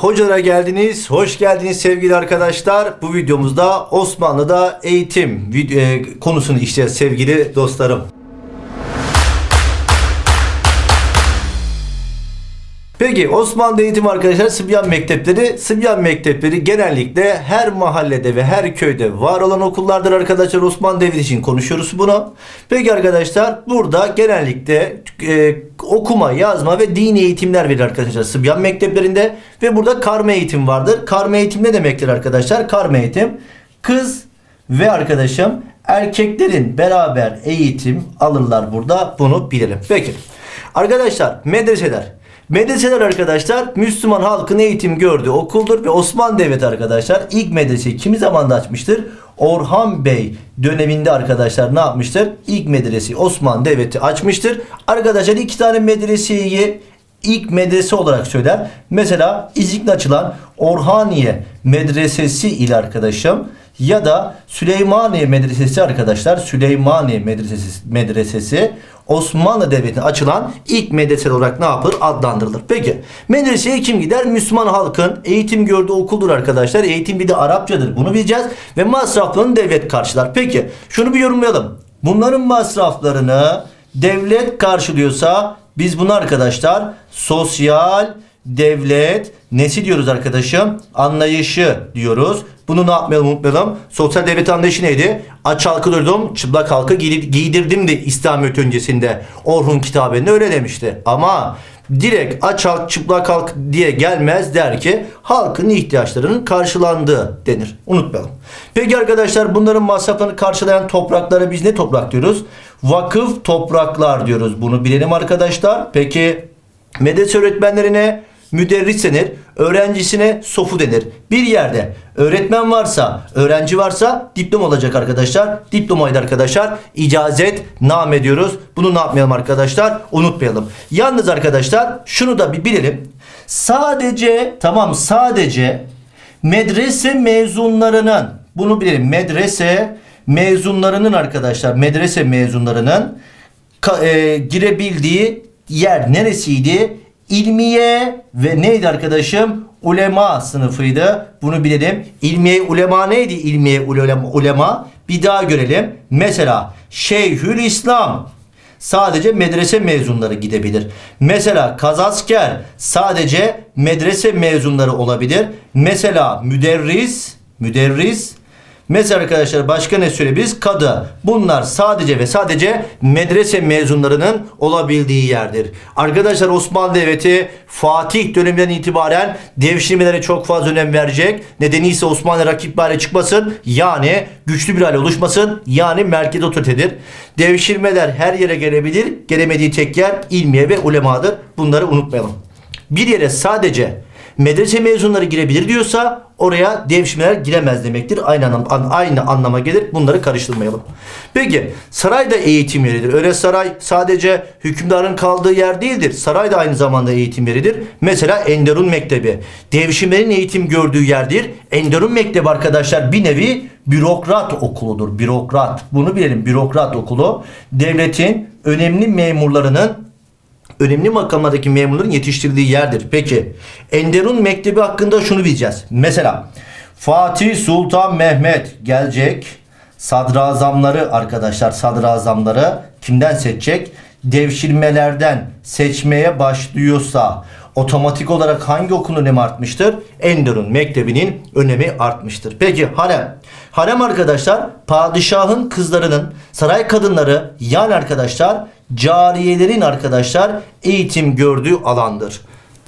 Hocalara geldiniz, hoş geldiniz sevgili arkadaşlar. Bu videomuzda Osmanlı'da eğitim e, konusunu işleyeceğiz sevgili dostlarım. Peki Osmanlı eğitim arkadaşlar Sıbyan mektepleri. Sıbyan mektepleri genellikle her mahallede ve her köyde var olan okullardır arkadaşlar. Osmanlı Devleti için konuşuyoruz bunu. Peki arkadaşlar burada genellikle e, okuma, yazma ve dini eğitimler verir arkadaşlar Sıbyan mekteplerinde. Ve burada karma eğitim vardır. Karma eğitim ne demektir arkadaşlar? Karma eğitim kız ve arkadaşım erkeklerin beraber eğitim alırlar burada. Bunu bilelim. Peki. Arkadaşlar medreseler. Medreseler arkadaşlar Müslüman halkın eğitim gördüğü okuldur ve Osmanlı Devleti arkadaşlar ilk medreseyi kimi zamanda açmıştır? Orhan Bey döneminde arkadaşlar ne yapmıştır? İlk medreseyi Osmanlı Devleti açmıştır. Arkadaşlar iki tane medreseyi ilk medrese olarak söyler. Mesela İznik'te açılan Orhaniye Medresesi ile arkadaşım ya da Süleymaniye Medresesi arkadaşlar Süleymaniye Medresesi, medresesi Osmanlı Devleti'ne açılan ilk medrese olarak ne yapılır? Adlandırılır. Peki medreseye kim gider? Müslüman halkın eğitim gördüğü okuldur arkadaşlar. Eğitim bir de Arapçadır. Bunu bileceğiz. Ve masraflarını devlet karşılar. Peki şunu bir yorumlayalım. Bunların masraflarını devlet karşılıyorsa biz bunu arkadaşlar sosyal devlet nesi diyoruz arkadaşım? Anlayışı diyoruz. Bunu ne yapmayalım unutmayalım. Sosyal devlet anlayışı neydi? Aç halkı duydum, çıplak halkı giydir- giydirdim de İslamiyet öncesinde. Orhun kitabında öyle demişti. Ama direkt aç halk, çıplak halk diye gelmez der ki halkın ihtiyaçlarının karşılandığı denir. Unutmayalım. Peki arkadaşlar bunların masraflarını karşılayan topraklara biz ne toprak diyoruz? Vakıf topraklar diyoruz. Bunu bilelim arkadaşlar. Peki medrese öğretmenlerine müderris denir. Öğrencisine sofu denir. Bir yerde öğretmen varsa, öğrenci varsa diploma olacak arkadaşlar. Diplomayı da arkadaşlar icazet name diyoruz. Bunu ne yapmayalım arkadaşlar? Unutmayalım. Yalnız arkadaşlar şunu da bir bilelim. Sadece tamam sadece medrese mezunlarının bunu bilelim. Medrese mezunlarının arkadaşlar medrese mezunlarının e, girebildiği yer neresiydi? İlmiye ve neydi arkadaşım? Ulema sınıfıydı. Bunu bilelim. İlmiye ulema neydi? İlmiye ulema, ulema. Bir daha görelim. Mesela Şeyhül İslam sadece medrese mezunları gidebilir. Mesela kazasker sadece medrese mezunları olabilir. Mesela müderris, müderris Mesela arkadaşlar başka ne söyleyebiliriz? Kadı. Bunlar sadece ve sadece medrese mezunlarının olabildiği yerdir. Arkadaşlar Osmanlı Devleti Fatih döneminden itibaren devşirmelere çok fazla önem verecek. Nedeni ise Osmanlı rakip hale çıkmasın. Yani güçlü bir hale oluşmasın. Yani merkez otoritedir. Devşirmeler her yere gelebilir. Gelemediği tek yer ilmiye ve ulemadır. Bunları unutmayalım. Bir yere sadece medrese mezunları girebilir diyorsa oraya devşirmeler giremez demektir. Aynı, anlam, an- aynı anlama gelir. Bunları karıştırmayalım. Peki saray da eğitim yeridir. Öyle saray sadece hükümdarın kaldığı yer değildir. Saray da aynı zamanda eğitim yeridir. Mesela Enderun Mektebi. Devşirmenin eğitim gördüğü yerdir. Enderun Mektebi arkadaşlar bir nevi bürokrat okuludur. Bürokrat. Bunu bilelim. Bürokrat okulu. Devletin önemli memurlarının önemli makamlardaki memurların yetiştirdiği yerdir. Peki Enderun Mektebi hakkında şunu bileceğiz. Mesela Fatih Sultan Mehmet gelecek. Sadrazamları arkadaşlar sadrazamları kimden seçecek? Devşirmelerden seçmeye başlıyorsa otomatik olarak hangi okulun önemi artmıştır? Enderun Mektebi'nin önemi artmıştır. Peki harem. Harem arkadaşlar padişahın kızlarının saray kadınları yani arkadaşlar cariyelerin arkadaşlar eğitim gördüğü alandır.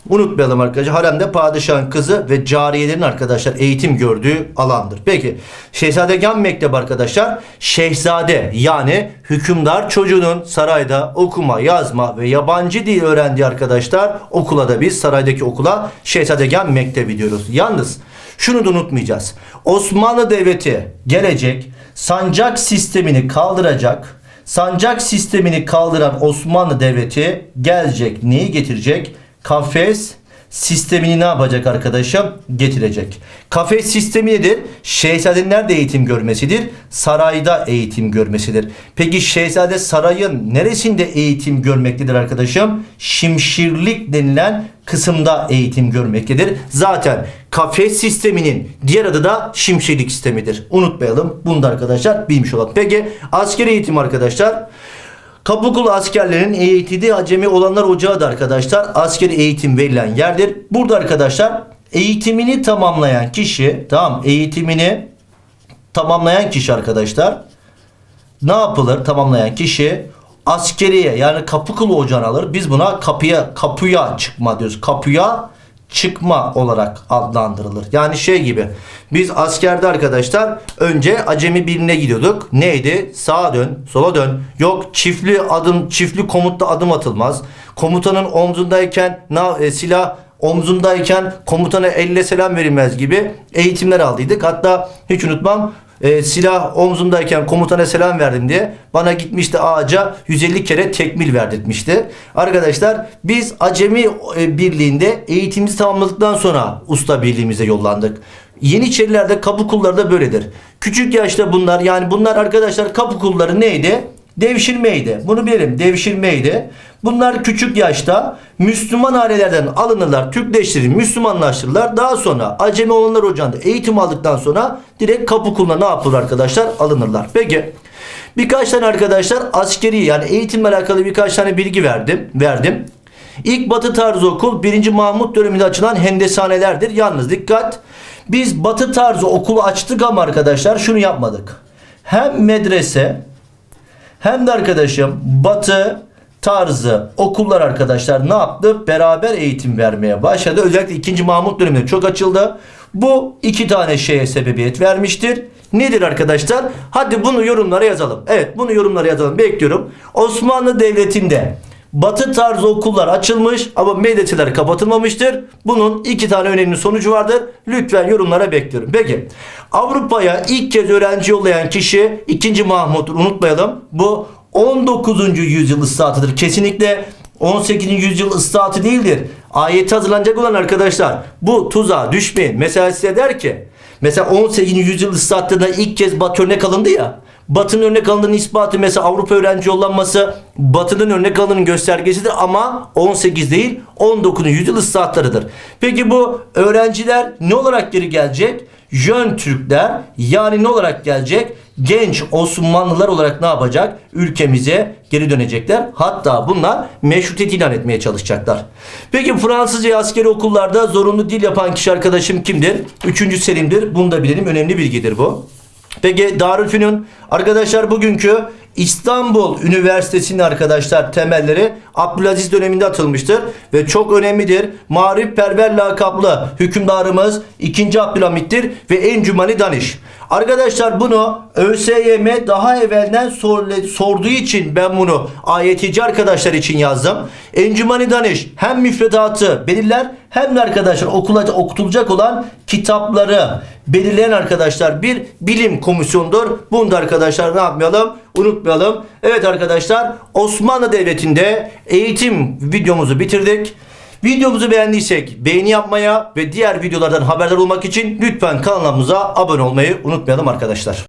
Unutmayalım arkadaşlar haremde padişahın kızı ve cariyelerin arkadaşlar eğitim gördüğü alandır. Peki Şehzadegah Mektebi arkadaşlar şehzade yani hükümdar çocuğunun sarayda okuma yazma ve yabancı dil öğrendiği arkadaşlar okula da biz saraydaki okula Şehzadegah Mektebi diyoruz. Yalnız şunu da unutmayacağız. Osmanlı Devleti gelecek sancak sistemini kaldıracak. Sancak sistemini kaldıran Osmanlı Devleti gelecek neyi getirecek? Kafes sistemini ne yapacak arkadaşım? Getirecek. Kafes sistemi nedir? Şehzadenin nerede eğitim görmesidir? Sarayda eğitim görmesidir. Peki şehzade sarayın neresinde eğitim görmektedir arkadaşım? Şimşirlik denilen kısımda eğitim görmektedir. Zaten kafes sisteminin diğer adı da şimşirlik sistemidir. Unutmayalım. Bunu da arkadaşlar bilmiş olalım. Peki askeri eğitim arkadaşlar. Kapıkulu askerlerin eğitildiği acemi olanlar ocağı da arkadaşlar askeri eğitim verilen yerdir. Burada arkadaşlar eğitimini tamamlayan kişi tamam eğitimini tamamlayan kişi arkadaşlar ne yapılır tamamlayan kişi askeriye yani kapıkulu ocağını alır. Biz buna kapıya kapıya çıkma diyoruz. Kapıya çıkma olarak adlandırılır. Yani şey gibi biz askerde arkadaşlar önce acemi birine gidiyorduk. Neydi? Sağa dön, sola dön. Yok çiftli adım, çiftli komutta adım atılmaz. Komutanın omzundayken na, e, silah omzundayken komutana elle selam verilmez gibi eğitimler aldıydık. Hatta hiç unutmam e, silah omzundayken komutana selam verdim diye bana gitmişti ağaca 150 kere tekmil verdirtmişti. Arkadaşlar biz acemi e, birliğinde eğitimimizi tamamladıktan sonra usta birliğimize yollandık. Yeniçerilerde kapı kulları da böyledir. Küçük yaşta bunlar yani bunlar arkadaşlar kapı kulları neydi? Devşirmeydi. Bunu bilelim. Devşirmeydi. Bunlar küçük yaşta Müslüman ailelerden alınırlar, Türkleştirilir, Müslümanlaştırırlar. Daha sonra Acemi olanlar ocağında eğitim aldıktan sonra direkt kapı kuluna ne yapılır arkadaşlar? Alınırlar. Peki birkaç tane arkadaşlar askeri yani eğitimle alakalı birkaç tane bilgi verdim. verdim. İlk batı tarzı okul 1. Mahmut döneminde açılan hendesanelerdir. Yalnız dikkat biz batı tarzı okulu açtık ama arkadaşlar şunu yapmadık. Hem medrese hem de arkadaşım batı tarzı okullar arkadaşlar ne yaptı? Beraber eğitim vermeye başladı. Özellikle 2. Mahmut döneminde çok açıldı. Bu iki tane şeye sebebiyet vermiştir. Nedir arkadaşlar? Hadi bunu yorumlara yazalım. Evet bunu yorumlara yazalım. Bekliyorum. Osmanlı Devleti'nde Batı tarzı okullar açılmış ama medreseler kapatılmamıştır. Bunun iki tane önemli sonucu vardır. Lütfen yorumlara bekliyorum. Peki Avrupa'ya ilk kez öğrenci yollayan kişi 2. Mahmut unutmayalım. Bu 19. yüzyıl ıslahatıdır. Kesinlikle 18. yüzyıl ıslahatı değildir. Ayeti hazırlanacak olan arkadaşlar bu tuzağa düşmeyin. Mesela size der ki mesela 18. yüzyıl ıslahatında ilk kez Batı örnek alındı ya. Batı'nın örnek alındığının ispatı mesela Avrupa öğrenci yollanması Batı'nın örnek alındığının göstergesidir ama 18 değil 19. yüzyıl ıslahatlarıdır. Peki bu öğrenciler ne olarak geri gelecek? Jön Türkler yani ne olarak gelecek? Genç Osmanlılar olarak ne yapacak? Ülkemize geri dönecekler. Hatta bunlar meşrutiyet ilan etmeye çalışacaklar. Peki Fransızca askeri okullarda zorunlu dil yapan kişi arkadaşım kimdir? Üçüncü Selim'dir. Bunu da bilelim. Önemli bilgidir bu. Peki Darülfünun arkadaşlar bugünkü İstanbul Üniversitesi'nin arkadaşlar temelleri Abdülaziz döneminde atılmıştır ve çok önemlidir. Marif Perver lakaplı hükümdarımız 2. Abdülhamit'tir ve Encümani Daniş. Arkadaşlar bunu ÖSYM daha evvelden sor- sorduğu için ben bunu ayetici arkadaşlar için yazdım. Encümani Daniş hem müfredatı belirler hem de arkadaşlar okula, okutulacak olan kitapları belirleyen arkadaşlar bir bilim komisyonudur. Bunu da arkadaşlar ne yapmayalım? Unutmayalım. Evet arkadaşlar Osmanlı Devleti'nde eğitim videomuzu bitirdik. Videomuzu beğendiysek beğeni yapmaya ve diğer videolardan haberdar olmak için lütfen kanalımıza abone olmayı unutmayalım arkadaşlar.